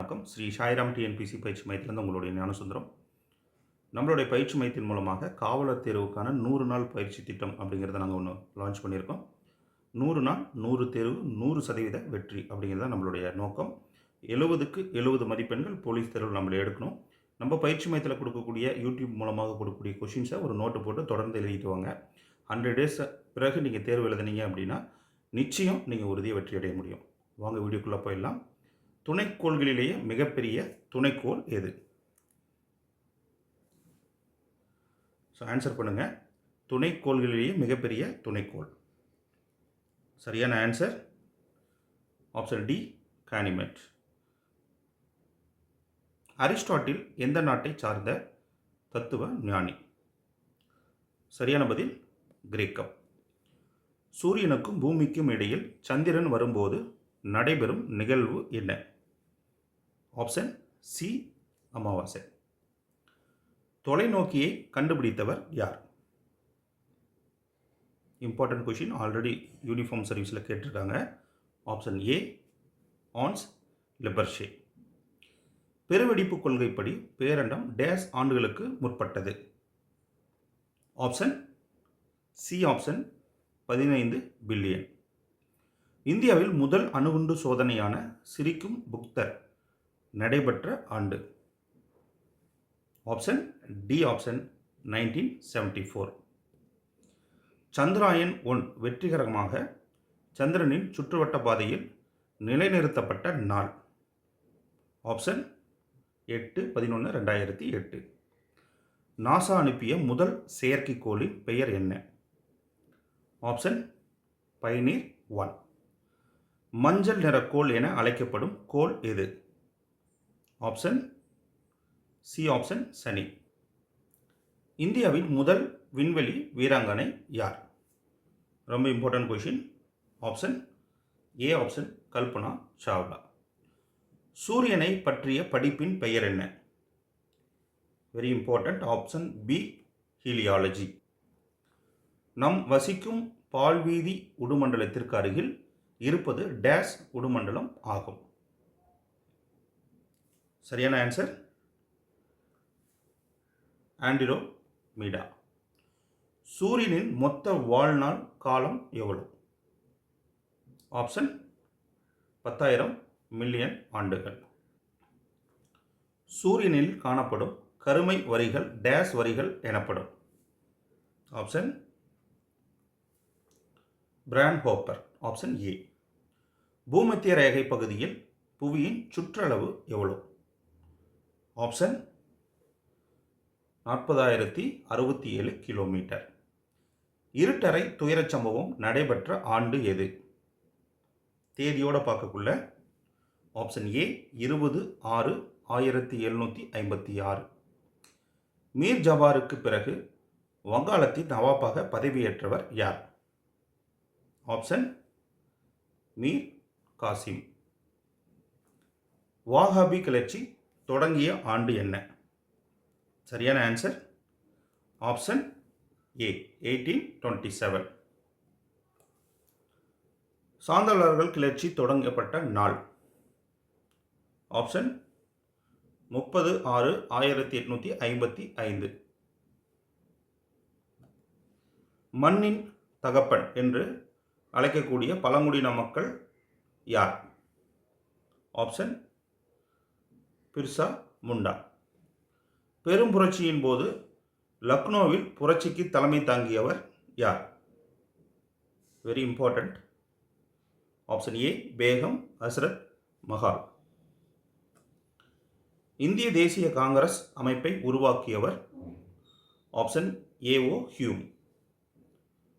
வணக்கம். ஸ்ரீ சாய்ராம் டிஎன்பிசி பயிற்சி மையத்திலிருந்து உங்களுடைய ஞானசுந்தரம். நம்மளுடைய பயிற்சி மையத்தின் மூலமாக காவலர் தேர்வுக்கான நூறு நாள் பயிற்சி திட்டம் அப்படிங்கிறத நாங்கள் ஒன்று லான்ச் பண்ணியிருக்கோம். நூறு நாள் நூறு தேர்வு நூறு சதவீத வெற்றி அப்படிங்கிறது தான் நம்மளுடைய நோக்கம். எழுபதுக்கு எழுபது மதிப்பெண்கள் போலீஸ் தேர்வு நம்மளை எடுக்கணும். நம்ம பயிற்சி மையத்தில் கொடுக்கக்கூடிய யூடியூப் மூலமாக கொடுக்கக்கூடிய கொஷின்ஸை ஒரு நோட்டு போட்டு தொடர்ந்து எழுதிட்டு வாங்க. ஹண்ட்ரட் டேஸ் பிறகு நீங்கள் தேர்வு எழுதுனீங்க அப்படின்னா நிச்சயம் நீங்கள் உறுதியை வெற்றி அடைய முடியும். வாங்க வீடியோக்குள்ளே போயிடலாம். துணைக்கோள்களிலேயே மிகப்பெரிய துணைக்கோள் எது? ஸோ ஆன்சர் பண்ணுங்கள் துணைக்கோள்களிலேயே மிகப்பெரிய துணைக்கோள். சரியான answer option D Ganymede Aristotle எந்த நாட்டை சார்ந்த தத்துவ ஞானி? சரியான பதில் கிரேக்கம். சூரியனுக்கும் பூமிக்கும் இடையில் சந்திரன் வரும்போது நடைபெறும் நிகழ்வு என்ன? ஆப்ஷன் சி அமாவாசை. தொலைநோக்கியை கண்டுபிடித்தவர் யார்? இம்பார்ட்டன்ட் கொஷின் ஆல்ரெடி யூனிஃபார்ம் சர்வீஸில் கேட்டிருக்காங்க. ஆப்ஷன் ஏ ஆன்ஸ் லெபர்ஷே பெருவெடிப்பு கொள்கைப்படி பேரண்டம் டேஸ் ஆண்டுகளுக்கு முற்பட்டது. ஆப்ஷன் சி ஆப்ஷன் பதினைந்து பில்லியன் இந்தியாவில் முதல் அணுகுண்டு சோதனையான சிரிக்கும் புக்தர் நடைபெற்ற ஆண்டு. Option D option nineteen seventy four Chandrayaan one வெற்றிகரமாக சந்திரனின் சுற்றுவட்ட பாதையில் நிலைநிறுத்தப்பட்ட நாள். ஆப்ஷன் எட்டு பதினொன்று ரெண்டாயிரத்தி எட்டு. நாசா அனுப்பிய முதல் செயற்கைக்கோளின் பெயர் என்ன? Option Pioneer one. மஞ்சள் நிற கோள் என அழைக்கப்படும் கோள் எது? ஆப்ஷன் சி ஆப்ஷன் சனி. இந்தியாவின் முதல் விண்வெளி வீராங்கனை யார்? ரொம்ப important question option A option Kalpana Chawla. சூரியனை பற்றிய படிப்பின் பெயர் என்ன? Very important option B heliology நம் வசிக்கும் பால்வீதி உடுமண்டலத்திற்கு அருகில் இருப்பது டேஸ் உடுமண்டலம் ஆகும். சரியான ஆன்சர் ஆண்டிரோ மீடா. சூரியனின் மொத்த வாழ்நாள் காலம் எவ்வளவு? ஆப்ஷன் பத்தாயிரம் மில்லியன் ஆண்டுகள். சூரியனில் காணப்படும் கருமை வரிகள் டேஸ் வரிகள் எனப்படும். Option brand Hopper option A. பூமத்திய ரேகை பகுதியில் புவியின் சுற்றளவு எவ்வளோ ஆப்ஷன் நாற்பதாயிரத்தி அறுபத்தி ஏழு கிலோமீட்டர் இருட்டறை துயரச் சம்பவம் நடைபெற்ற ஆண்டு எது? தேதியோடு பார்க்கக்குள்ள. ஆப்ஷன் ஏ இருபது ஆறு ஆயிரத்தி எழுநூற்றி ஐம்பத்தி ஆறு. மீர் ஜபாருக்கு பிறகு வங்காளத்தின் நவாப்பாக பதவியேற்றவர் யார்? ஆப்ஷன் மீர் காசிம். வாஹாபி கிளர்ச்சி தொடங்கிய ஆண்டு என்ன? சரியான answer option A eighteen twenty seven சாந்தலர்கள் கிளர்ச்சி தொடங்கப்பட்ட நாள். ஆப்ஷன் முப்பது ஆறு ஆயிரத்தி எட்நூற்றி ஐம்பத்தி ஐந்து. மண்ணின் தகப்பன் என்று அழைக்கக்கூடிய பழங்குடியின மக்கள் யார்? ஆப்ஷன் பிர்சா முண்டா. பெரும் புரட்சியின் போது லக்னோவில் புரட்சிக்கு தலைமை தாங்கியவர் யார்? Very important option A Begum Hazrat Mahal இந்திய தேசிய காங்கிரஸ் அமைப்பை உருவாக்கியவர் option AO Hume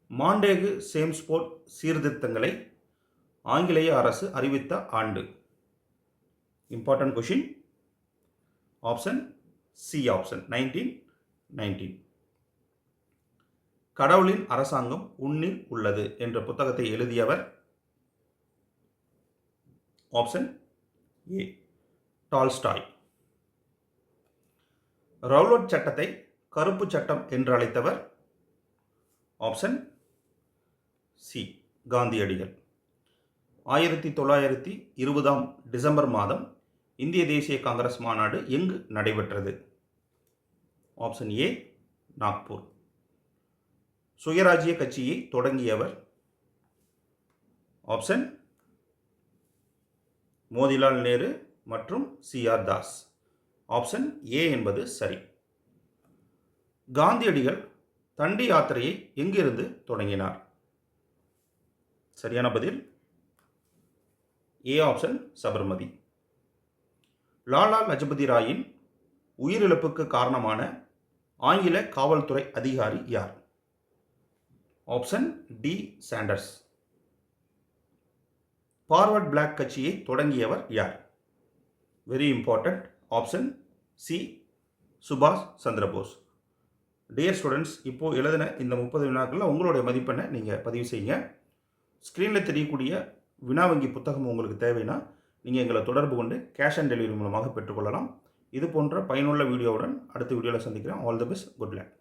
Montagu Chelmsford சீர்திருத்தங்களை ஆங்கிலேய அரசு அறிவித்த ஆண்டு. Important question option C option nineteen nineteen கடவுளின் அரசாங்கம் உன்னில் உள்ளது என்ற புத்தகத்தை எழுதியவர் ஆப்ஷன் ஏ டால்ஸ்டாய் ரவுலட் சட்டத்தை கருப்பு சட்டம் என்று அழைத்தவர் ஆப்ஷன் சி காந்தியடிகள். ஆயிரத்தி தொள்ளாயிரத்தி இருபதாம் டிசம்பர் மாதம் இந்திய தேசிய காங்கிரஸ் மாநாடு எங்கு நடைபெற்றது? Option A Nagpur. சுயராஜ்ய கட்சியை தொடங்கியவர் ஆப்ஷன் மோதிலால் நேரு மற்றும் சிஆர் தாஸ். ஆப்ஷன் ஏ என்பது சரி. காந்தியடிகள் தண்டி யாத்திரையை எங்கிருந்து தொடங்கினார்? சரியான பதில் ஏ ஆப்ஷன் சபர்மதி. லாலா லஜபதி ராயின் உயிரிழப்புக்கு காரணமான ஆங்கில காவல்துறை அதிகாரி யார்? Option D. Sanders. Forward black கட்சியை தொடங்கியவர் யார்? Very important option C. சுபாஷ் சந்திரபோஸ். டியர் ஸ்டூடெண்ட்ஸ் இப்போது எழுதின இந்த முப்பது வினாக்களில் உங்களுடைய மதிப்பெண்ணை நீங்கள் பதிவு செய்யுங்க. ஸ்க்ரீனில் தெரியக்கூடிய வினா வங்கி புத்தகம் உங்களுக்கு தேவைன்னா நீங்கள் எங்களை தொடர்பு கொண்டு கேஷ் ஆன் டெலிவரி மூலமாக பெற்றுக்கொள்ளலாம். இது போன்ற பயனுள்ள வீடியோவுடன் அடுத்த வீடியோவில் சந்திக்கிறேன். All the best good luck